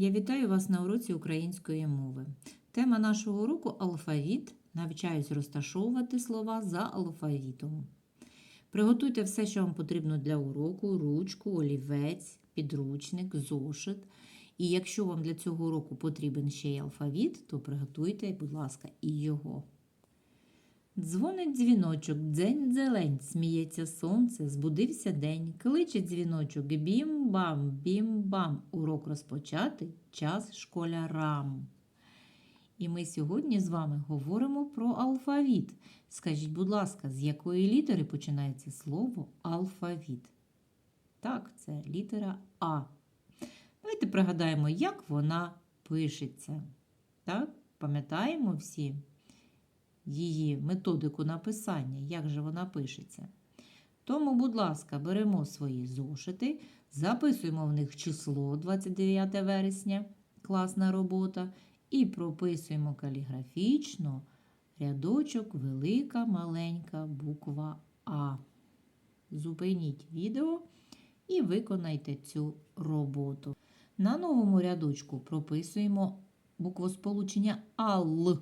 Я вітаю вас на уроці української мови. Тема нашого уроку алфавіт. Навчаюсь розташовувати слова за алфавітом. Приготуйте все, що вам потрібно для уроку: ручку, олівець, підручник, зошит. І якщо вам для цього уроку потрібен ще й алфавіт, то приготуйте, будь ласка, і його. Дзвонить дзвіночок, дзень зелень, сміється сонце, збудився день, кличе дзвіночок, бім-бам, бім-бам. Урок розпочати, час школярам. І ми сьогодні з вами говоримо про алфавіт. Скажіть, будь ласка, з якої літери починається слово алфавіт? Так, це літера А. Давайте пригадаємо, як вона пишеться. Так, пам'ятаємо всі? Її методику написання, як же вона пишеться. Тому, будь ласка, беремо свої зошити, записуємо в них число 29 вересня, класна робота, і прописуємо каліграфічно рядочок велика маленька буква А. Зупиніть відео і виконайте цю роботу. На новому рядочку прописуємо буквосполучення АЛ.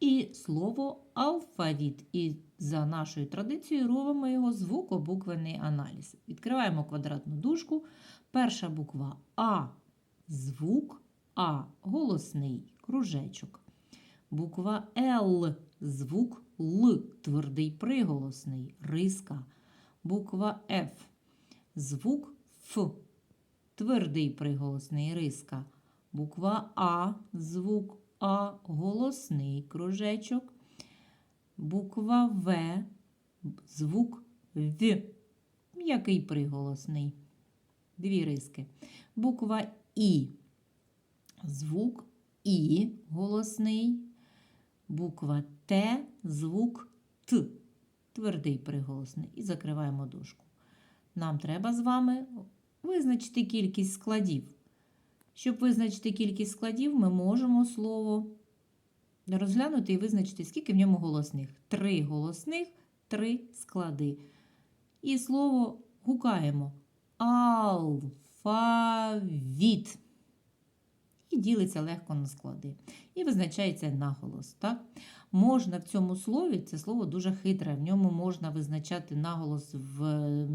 І слово алфавіт. І за нашою традицією робимо його звукобуквений аналіз. Відкриваємо квадратну дужку. Перша буква А. Звук А. Голосний кружечок. Буква Л. Звук Л. Твердий приголосний. Риска. Буква Ф. Звук Ф. Твердий приголосний риска. Буква А. Звук а голосний кружечок, буква В, звук В, м'який приголосний. Дві риски. Буква І, звук І голосний, буква Т, звук Т, твердий приголосний. І закриваємо дужку. Нам треба з вами визначити кількість складів. Щоб визначити кількість складів, ми можемо слово розглянути і визначити, скільки в ньому голосних. Три голосних, три склади. І слово гукаємо алфавіт. І ділиться легко на склади. І визначається наголос. Так? Можна в цьому слові, це слово дуже хитре, в ньому можна визначати наголос в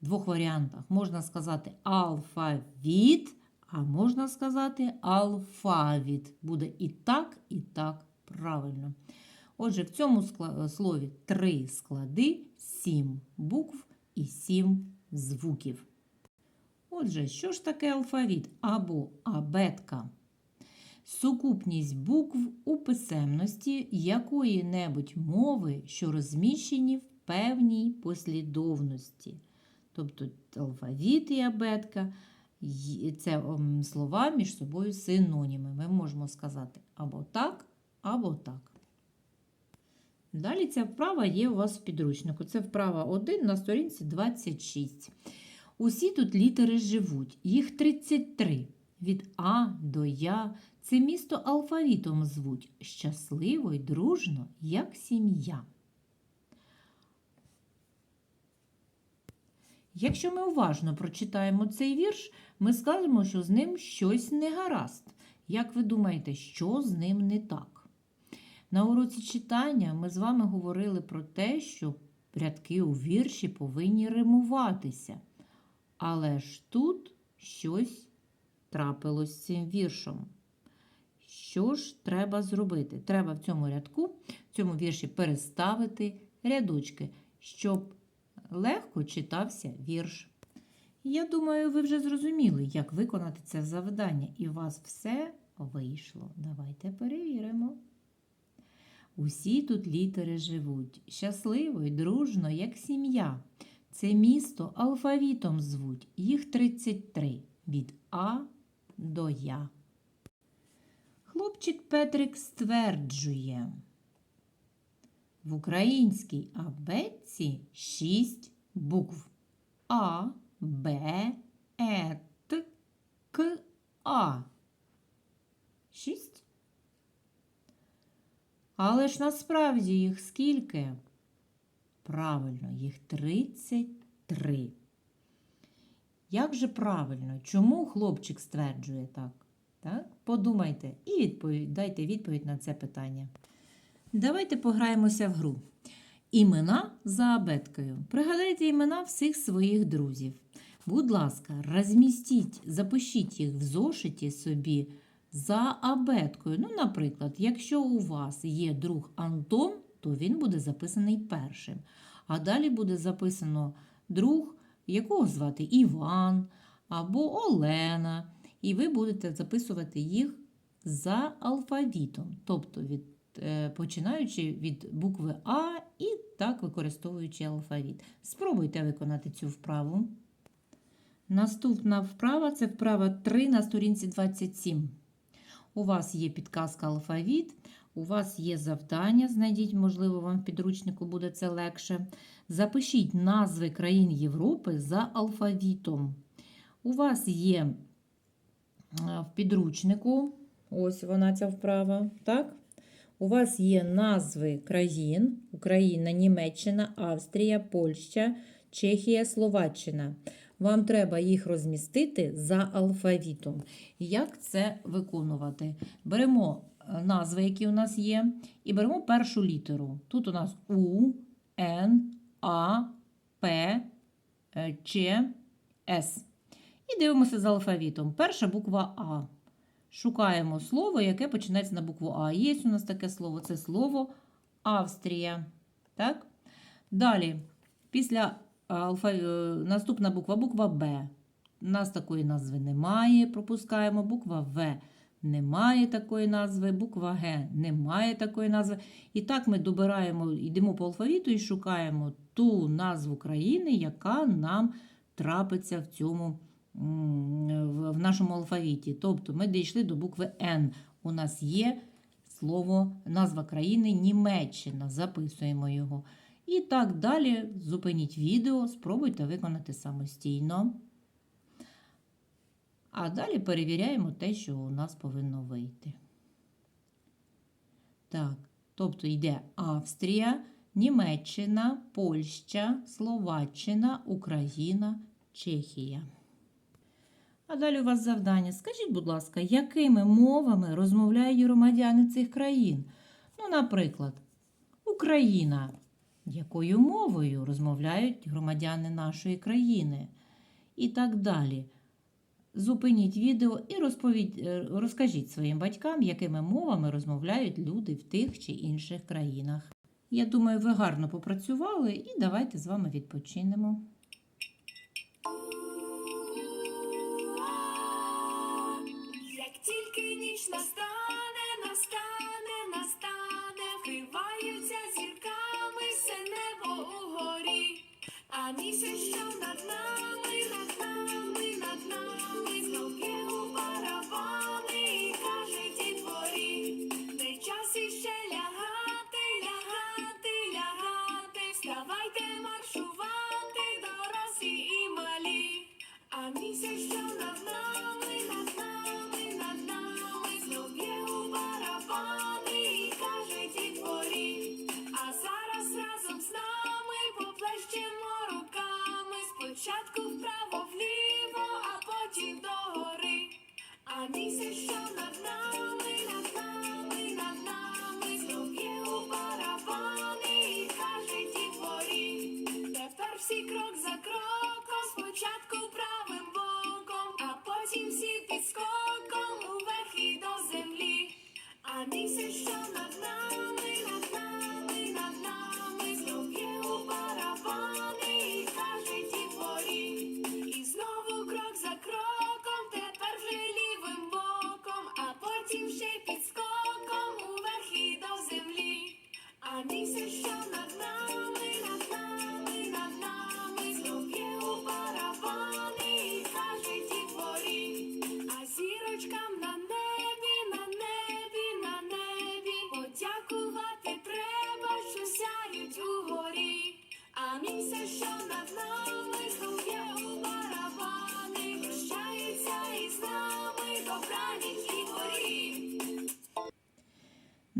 двох варіантах. Можна сказати алфавіт. А можна сказати алфавіт. Буде і так, і так правильно. Отже, в цьому слові три склади, сім букв і сім звуків. Отже, що ж таке алфавіт або абетка? Сукупність букв у писемності якої-небудь мови, що розміщені в певній послідовності. Тобто алфавіт і абетка – це слова між собою синоніми. Ми можемо сказати або так, або так. Далі ця вправа є у вас в підручнику. Це вправа 1 на сторінці 26. Усі тут літери живуть, їх 33. Від А до Я. Це місто алфавітом звуть. Щасливо й дружно, як сім'я. Якщо ми уважно прочитаємо цей вірш, ми скажемо, що з ним щось не гаразд. Як ви думаєте, що з ним не так? На уроці читання ми з вами говорили про те, що рядки у вірші повинні римуватися. Але ж тут щось трапилось з цим віршом. Що ж треба зробити? Треба в цьому рядку, в цьому вірші переставити рядочки, щоб легко читався вірш. Я думаю, ви вже зрозуміли, як виконати це завдання, і у вас все вийшло. Давайте перевіримо. Усі тут літери живуть, щасливо й дружно, як сім'я. Це місто алфавітом звуть, їх 33 від А до Я. Хлопчик Петрик стверджує. В українській абетці шість букв А, Б, Е, Т, К, А. Шість. Але ж насправді їх скільки? Правильно, їх 33. Як же правильно? Чому хлопчик стверджує так? так? Подумайте і відповідь, дайте відповідь на це питання. Давайте пограємося в гру. Імена за абеткою. Пригадайте імена всіх своїх друзів. Будь ласка, розмістіть, запишіть їх в зошиті собі за абеткою. Ну, наприклад, якщо у вас є друг Антон, то він буде записаний першим. А далі буде записано друг, якого звати Іван або Олена. І ви будете записувати їх за алфавітом, тобто від, починаючи від букви А і так використовуючи алфавіт. Спробуйте виконати цю вправу. Наступна вправа це вправа 3 на сторінці 27. У вас є підказка алфавіт, у вас є завдання, знайдіть, можливо, вам в підручнику буде це легше. Запишіть назви країн Європи за алфавітом. У вас є е, в підручнику, ось вона ця вправа, так? У вас є назви країн: Україна, Німеччина, Австрія, Польща, Чехія, Словаччина. Вам треба їх розмістити за алфавітом. Як це виконувати? Беремо е, назви, які у нас є, і беремо першу літеру. Тут у нас У, Н, А, П, е, Ч, С. І дивимося за алфавітом. Перша буква А. Шукаємо слово, яке починається на букву А. Є у нас таке слово це слово Австрія. Так? Далі, після алфа... е, наступна буква буква Б. У нас такої назви немає. Пропускаємо. Буква В немає такої назви, буква Г немає такої назви. І так ми добираємо, йдемо по алфавіту і шукаємо ту назву країни, яка нам трапиться в цьому в нашому алфавіті. Тобто ми дійшли до букви Н. У нас є слово, назва країни Німеччина. Записуємо його. І так далі. Зупиніть відео, спробуйте виконати самостійно. А далі перевіряємо те, що у нас повинно вийти. Так, тобто йде Австрія, Німеччина, Польща, Словаччина, Україна, Чехія. А далі у вас завдання. Скажіть, будь ласка, якими мовами розмовляють громадяни цих країн? Ну, наприклад, Україна. Якою мовою розмовляють громадяни нашої країни? І так далі. Зупиніть відео і розповідь, е, розкажіть своїм батькам, якими мовами розмовляють люди в тих чи інших країнах. Я думаю, ви гарно попрацювали і давайте з вами відпочинемо. Тільки ніч настане, настане, настане, вкриваються зірками все небо угорі, а місяць, що над нами, над нами,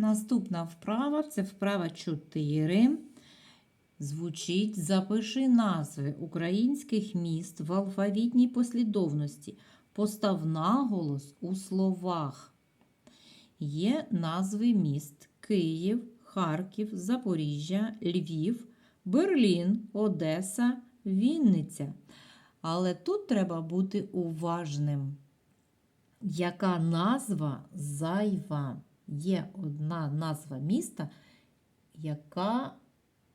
Наступна вправа це вправа 4. Звучить запиши назви українських міст в алфавітній послідовності. Постав наголос у словах. Є назви міст Київ, Харків, Запоріжжя, Львів, Берлін, Одеса, Вінниця. Але тут треба бути уважним. Яка назва зайва? Є одна назва міста, яка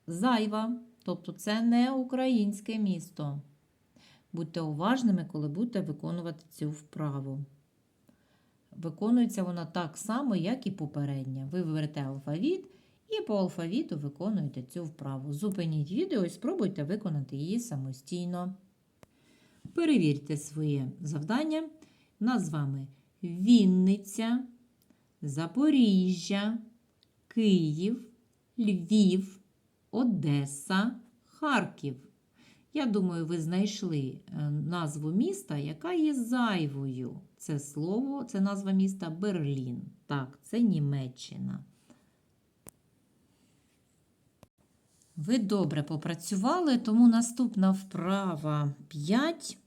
зайва. Тобто це не українське місто. Будьте уважними, коли будете виконувати цю вправу. Виконується вона так само, як і попередня. Ви берете алфавіт і по алфавіту виконуєте цю вправу. Зупиніть відео і спробуйте виконати її самостійно. Перевірте своє завдання. У нас з вами Вінниця, Запоріжжя, Київ, Львів, Одеса, Харків. Я думаю, ви знайшли е, назву міста, яка є зайвою. Це слово, це назва міста Берлін. Так, це Німеччина. Ви добре попрацювали, тому наступна вправа 5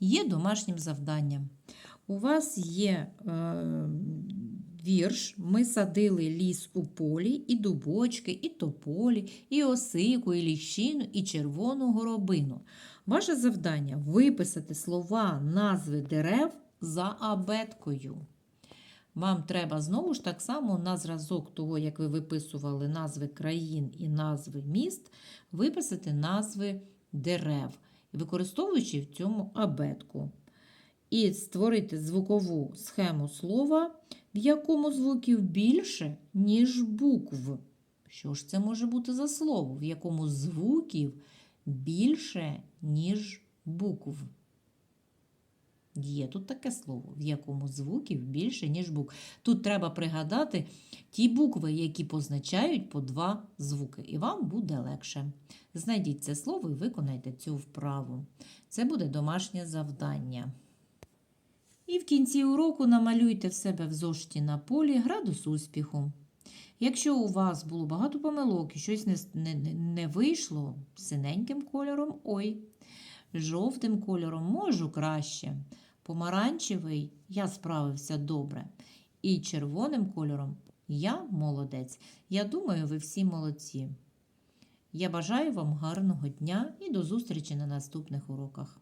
є домашнім завданням. У вас є е, вірш. Ми садили ліс у полі, і дубочки, і тополі, і осику, і ліщину, і червону горобину. Ваше завдання виписати слова назви дерев за абеткою. Вам треба знову ж так само на зразок того, як ви виписували назви країн і назви міст, виписати назви дерев, використовуючи в цьому абетку. І створити звукову схему слова, в якому звуків більше, ніж букв. Що ж це може бути за слово, в якому звуків більше, ніж букв? Є тут таке слово, в якому звуків більше, ніж букв. Тут треба пригадати ті букви, які позначають по два звуки, і вам буде легше. Знайдіть це слово і виконайте цю вправу. Це буде домашнє завдання. І в кінці уроку намалюйте в себе в зошиті на полі градус успіху. Якщо у вас було багато помилок і щось не, не, не- вийшло синеньким кольором, ой, жовтим кольором можу краще. Помаранчевий я справився добре. І червоним кольором я молодець. Я думаю, ви всі молодці. Я бажаю вам гарного дня і до зустрічі на наступних уроках.